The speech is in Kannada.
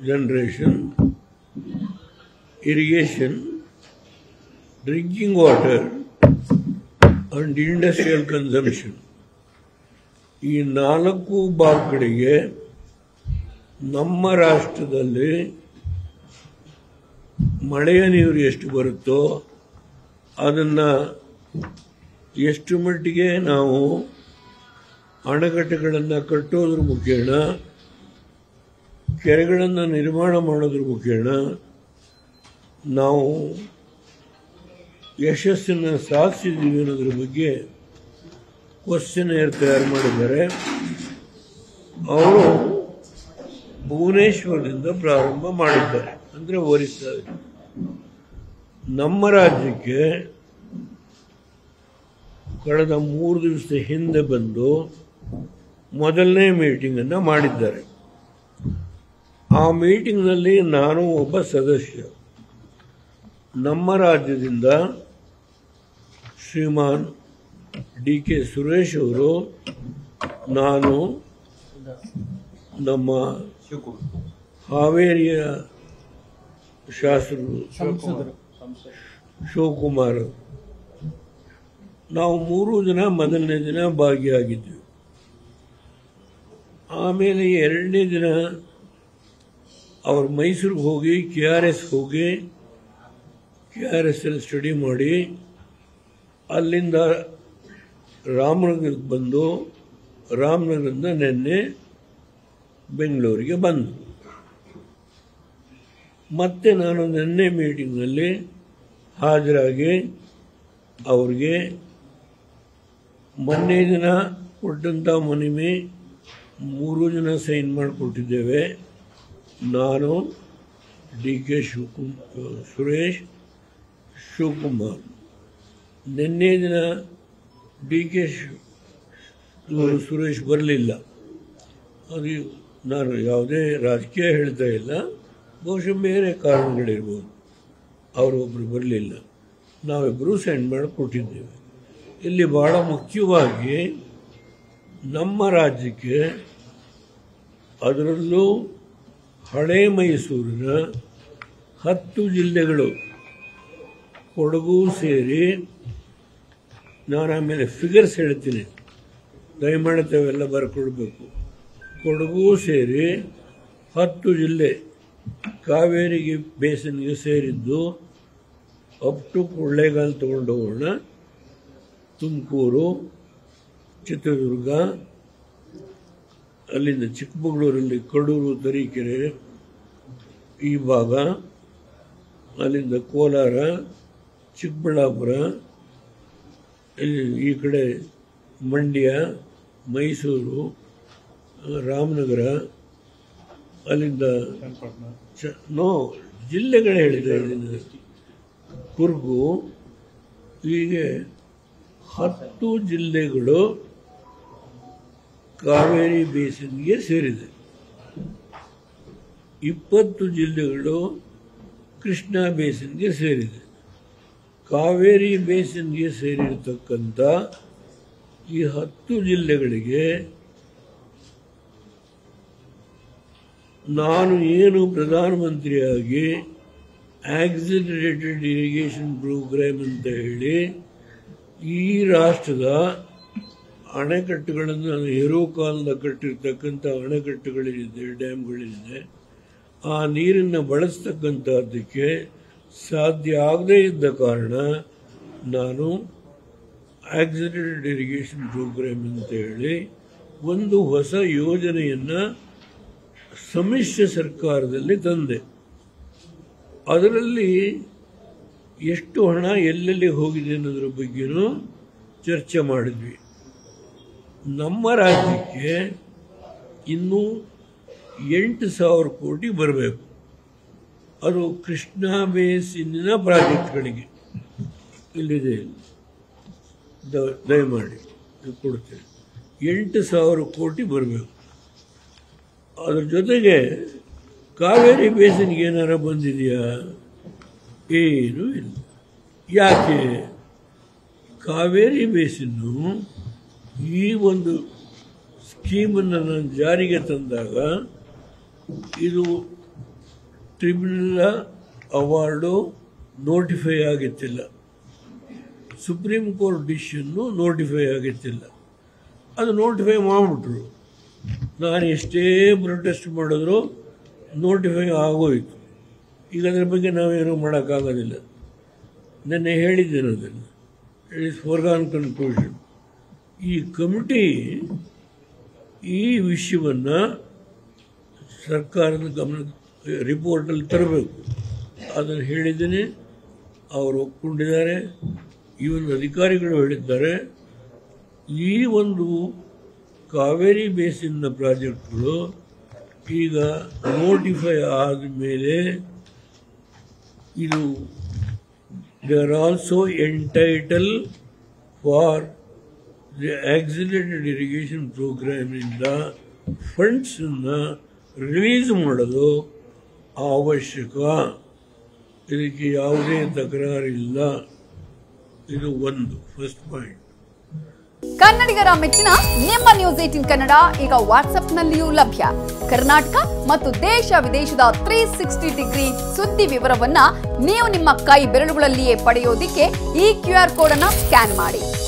generation, irrigation, drinking water, and industrial consumption. ಈ ನಾಲ್ಕು ಭಾಗಗಳಿಗೆ ನಮ್ಮ ರಾಷ್ಟ್ರದಲ್ಲಿ ಮಳೆಯ ನೀರು ಎಷ್ಟು ಬರುತ್ತೋ ಅದನ್ನ ಎಷ್ಟು ಮಟ್ಟಿಗೆ ನಾವು ಅಣೆಕಟ್ಟೆಗಳನ್ನು ಕಟ್ಟೋದ್ರ ಮುಖೇನ ಕೆರೆಗಳನ್ನು ನಿರ್ಮಾಣ ಮಾಡೋದ್ರ ಮುಖೇನ ನಾವು ಯಶಸ್ಸನ್ನು ಸಾಧಿಸಿದ್ದೀವಿ ಅನ್ನೋದ್ರ ಬಗ್ಗೆ ಕ್ವಶನ್ ಏರ್ ತಯಾರು ಮಾಡಿದ್ದಾರೆ. ಅವರು ಭುವನೇಶ್ವರದಿಂದ ಪ್ರಾರಂಭ ಮಾಡಿದ್ದಾರೆ. ಅಂದರೆ ಒರಿಸ್ಸಾ ನಮ್ಮ ರಾಜ್ಯಕ್ಕೆ ಕಳೆದ ಮೂರು ದಿವಸದ ಹಿಂದೆ ಬಂದು ಮೊದಲನೇ ಮೀಟಿಂಗನ್ನು ಮಾಡಿದ್ದಾರೆ. ಆ ಮೀಟಿಂಗ್ನಲ್ಲಿ ನಾನು ಒಬ್ಬ ಸದಸ್ಯ. ನಮ್ಮ ರಾಜ್ಯದಿಂದ ಶ್ರೀಮಾನ್ ಡಿ ಕೆ ಸುರೇಶ್ ಅವರು ನಾನು ನಮ್ಮ ಹಾವೇರಿಯ ಶಾಸಕರು ಶಿವಕುಮಾರ್. ನಾವು ಮೂರು ಜನ ಮೊದಲನೇ ದಿನ ಭಾಗಿಯಾಗಿದ್ವಿ. ಆಮೇಲೆ ಎರಡನೇ ದಿನ ಅವರು ಮೈಸೂರಿಗೆ ಹೋಗಿ ಕೆ ಆರ್ ಎಸ್ ಹೋಗಿ ಕೆ ಆರ್ ಎಸ್ ಅಲ್ಲಿ ಸ್ಟಡಿ ಮಾಡಿ ಅಲ್ಲಿಂದ ರಾಮನಗರಕ್ಕೆ ಬಂದು ರಾಮನಗರದಿಂದ ನಿನ್ನೆ ಬೆಂಗಳೂರಿಗೆ ಬಂದು. ಮತ್ತೆ ನಾನು ನಿನ್ನೆ ಮೀಟಿಂಗ್ನಲ್ಲಿ ಹಾಜರಾಗಿ ಅವ್ರಿಗೆ ಮೊನ್ನೆ ದಿನ ಕೊಟ್ಟಂಥ ಮನವಿ ಮೂರು ಜನ ಸೈನ್ ಮಾಡಿಕೊಟ್ಟಿದ್ದೇವೆ. ನಾನು ಡಿ ಕೆ ಶಿವಕುಮ್ ಸುರೇಶ್ ಶಿವಕುಮಾರ್ ನಿನ್ನೆ ದಿನ ಡಿ ಕೆ ಸುರೇಶ್ ಬರಲಿಲ್ಲ ಅದು ನಾನು ಯಾವುದೇ ರಾಜಕೀಯ ಹೇಳ್ತಾ ಇಲ್ಲ ಬಹುಶಃ ಬೇರೆ ಕಾರಣಗಳಿರ್ಬೋದು ಅವರೊಬ್ಬರು ಬರಲಿಲ್ಲ ನಾವಿಬ್ಬರೂ ಸೆಂಡ್ ಮಾಡಿ ಕೊಟ್ಟಿದ್ದೇವೆ ಇಲ್ಲಿ ಭಾಳ ಮುಖ್ಯವಾಗಿ ನಮ್ಮ ರಾಜ್ಯಕ್ಕೆ ಅದರಲ್ಲೂ ಹಳೆ ಮೈಸೂರಿನ ಹತ್ತು ಜಿಲ್ಲೆಗಳು ಕೊಡಗು ಸೇರಿ ನಾನು ಆಮೇಲೆ ಫಿಗರ್ಸ್ ಹೇಳ್ತೀನಿ. ದಯಮಾಡಿ ತಾವೆಲ್ಲ ಬರ್ಕೊಳ್ಬೇಕು ಕೊಡಗು ಸೇರಿ ಹತ್ತು ಜಿಲ್ಲೆ ಕಾವೇರಿಗೆ ಬೇಸನ್ಗೆ ಸೇರಿದ್ದು ಅಪ್ ಟು ಕೊಳ್ಳೇಗಾಲ ತಗೊಂಡು ತುಮಕೂರು, ಚಿತ್ರದುರ್ಗ ಅಲ್ಲಿಂದ ಚಿಕ್ಕಮಗಳೂರಲ್ಲಿ ಕಡೂರು, ತರೀಕೆರೆ, ಈ ಭಾಗ, ಅಲ್ಲಿಂದ ಕೋಲಾರ, ಚಿಕ್ಕಬಳ್ಳಾಪುರ ಈ ಕಡೆ ಮಂಡ್ಯ, ಮೈಸೂರು, ರಾಮನಗರ, ಅಲ್ಲಿಂದ ಚ, ನೋ, ಜಿಲ್ಲೆಗಳು ಹೇಳಿದೆ ಅಲ್ಲಿಂದ ಕುರ್ಗು, ಹೀಗೆ ಹತ್ತು ಜಿಲ್ಲೆಗಳು ಕಾವೇರಿ ಬೇಸಿನ್ಗೆ ಸೇರಿದೆ. ಇಪ್ಪತ್ತು ಜಿಲ್ಲೆಗಳು ಕೃಷ್ಣಾ ಬೇಸಿನ್ಗೆ ಸೇರಿದೆ. ಕಾವೇರಿ ಬೇಸಿನ್ಗೆ ಸೇರಿರತಕ್ಕಂಥ ಈ ಹತ್ತು ಜಿಲ್ಲೆಗಳಿಗೆ ನಾನು ಏನು ಪ್ರಧಾನಮಂತ್ರಿಯಾಗಿ ಆಕ್ಸಿಲರೇಟೆಡ್ ಇರಿಗೇಷನ್ ಪ್ರೋಗ್ರಾಮ್ ಅಂತ ಹೇಳಿ ಈ ರಾಷ್ಟ್ರದ ಅಣೆಕಟ್ಟುಗಳನ್ನು ಹೀರೋ ಕಾಲದ ಕಟ್ಟಿರ್ತಕ್ಕಂಥ ಅಣೆಕಟ್ಟುಗಳಿದೆ, ಡ್ಯಾಮ್ಗಳಿದೆ. ಆ ನೀರನ್ನು ಬಳಸ್ತಕ್ಕಂಥದ್ದಕ್ಕೆ ಸಾಧ್ಯ ಆಗದೇ ಇದ್ದ ಕಾರಣ ನಾನು ಆಕ್ಸಿಡೆಂಟ್ ಇರಿಗೇಷನ್ ಪ್ರೋಗ್ರಾಮ್ ಅಂತ ಹೇಳಿ ಒಂದು ಹೊಸ ಯೋಜನೆಯನ್ನು ಸಮ್ಮಿಶ್ರ ಸರ್ಕಾರದಲ್ಲಿ ತಂದೆ. ಅದರಲ್ಲಿ ಎಷ್ಟು ಹಣ ಎಲ್ಲೆಲ್ಲಿ ಹೋಗಿದೆ ಅನ್ನೋದ್ರ ಬಗ್ಗೆನೂ ಚರ್ಚೆ ಮಾಡಿದ್ವಿ. ನಮ್ಮ ರಾಜ್ಯಕ್ಕೆ ಇನ್ನೂ ಎಂಟು ಸಾವಿರ ಕೋಟಿ ಬರಬೇಕು. ಅದು ಕೃಷ್ಣಾ ಬೇಸಿನ ಪ್ರಾಜೆಕ್ಟ್ಗಳಿಗೆ. ಇಲ್ಲಿದೆ. ದಯಮಾಡಿ ಕೊಡ್ತೇನೆ. ಎಂಟು ಸಾವಿರ ಕೋಟಿ ಬರಬೇಕು. ಅದ್ರ ಜೊತೆಗೆ ಕಾವೇರಿ ಬೇಸಿನ್ಗೆ ಏನಾರ ಬಂದಿದೆಯಾ? ಏನೂ ಇಲ್ಲ. ಯಾಕೆ? ಕಾವೇರಿ ಬೇಸಿನ್ನು ಈ ಒಂದು ಸ್ಕೀಮನ್ನು ನಾನು ಜಾರಿಗೆ ತಂದಾಗ ಇದು ಟ್ರಿಬ್ಯುನಲ್ ಅವಾರ್ಡು ನೋಟಿಫೈ ಆಗಿತ್ತಿಲ್ಲ. ಸುಪ್ರೀಂ ಕೋರ್ಟ್ ಡಿಶನ್ನು ನೋಟಿಫೈ ಆಗಿತ್ತಿಲ್ಲ. ಅದು ನೋಟಿಫೈ ಮಾಡಿಬಿಟ್ರು. ನಾನು ಎಷ್ಟೇ ಪ್ರೊಟೆಸ್ಟ್ ಮಾಡಿದ್ರು ನೋಟಿಫೈ ಆಗೋಯಿತು. ಈಗ ಅದ್ರ ಬಗ್ಗೆ ನಾವೇನೂ ಮಾಡೋಕ್ಕಾಗೋದಿಲ್ಲ. ನೆನ್ನೆ ಹೇಳಿದ್ದೇನೆ ಅದನ್ನು. ಇಟ್ ಇಸ್ ಫೋರ್ಗಾನ್ ಕನ್ಕ್ಲೂಷನ್ ಈ ಕಮಿಟಿ ಈ ವಿಷಯವನ್ನು ಸರ್ಕಾರದ ಗಮನ ರಿಪೋರ್ಟಲ್ಲಿ ತರಬೇಕು. ಅದನ್ನು ಹೇಳಿದ್ದೀನಿ. ಅವರು ಒಪ್ಕೊಂಡಿದ್ದಾರೆ. ಇವನ್ ಅಧಿಕಾರಿಗಳು ಹೇಳಿದ್ದಾರೆ. ಈ ಒಂದು ಕಾವೇರಿ ಬೇಸಿನ ಪ್ರಾಜೆಕ್ಟ್ಗಳು ಈಗ ನೋಟಿಫೈ ಆದ ಮೇಲೆ ಇದು they are also entitle for the accelerated irrigation ಪ್ರೋಗ್ರಾಮಿಂದ ಫಂಡ್ಸನ್ನು ರಿಲೀಸ್ ಮಾಡೋದು ಅವಶ್ಯಕ. ಇದಕ್ಕೆ ಯಾವುದೇ ತಕರಾರಿಲ್ಲ ಇದು ಒಂದು ಫಸ್ಟ್ ಪಾಯಿಂಟ್ ಕನ್ನಡಿಗರ ಮೆಚ್ಚಿನ ನಿಮ್ಮ ನ್ಯೂಸ್ ಏಟಿನ್ ಕನ್ನಡ ಈಗ ವಾಟ್ಸ್ಆಪ್ನಲ್ಲಿಯೂ ಲಭ್ಯ. ಕರ್ನಾಟಕ ಮತ್ತು ದೇಶ ವಿದೇಶದ ತ್ರೀ ಸಿಕ್ಸ್ಟಿ ಡಿಗ್ರಿ ಸುದ್ದಿ ವಿವರವನ್ನ ನೀವು ನಿಮ್ಮ ಕೈ ಬೆರಳುಗಳಲ್ಲಿಯೇ ಪಡೆಯೋದಿಕ್ಕೆ ಈ ಕ್ಯೂ ಆರ್ ಕೋಡ್ ಅನ್ನ ಸ್ಕ್ಯಾನ್ ಮಾಡಿ.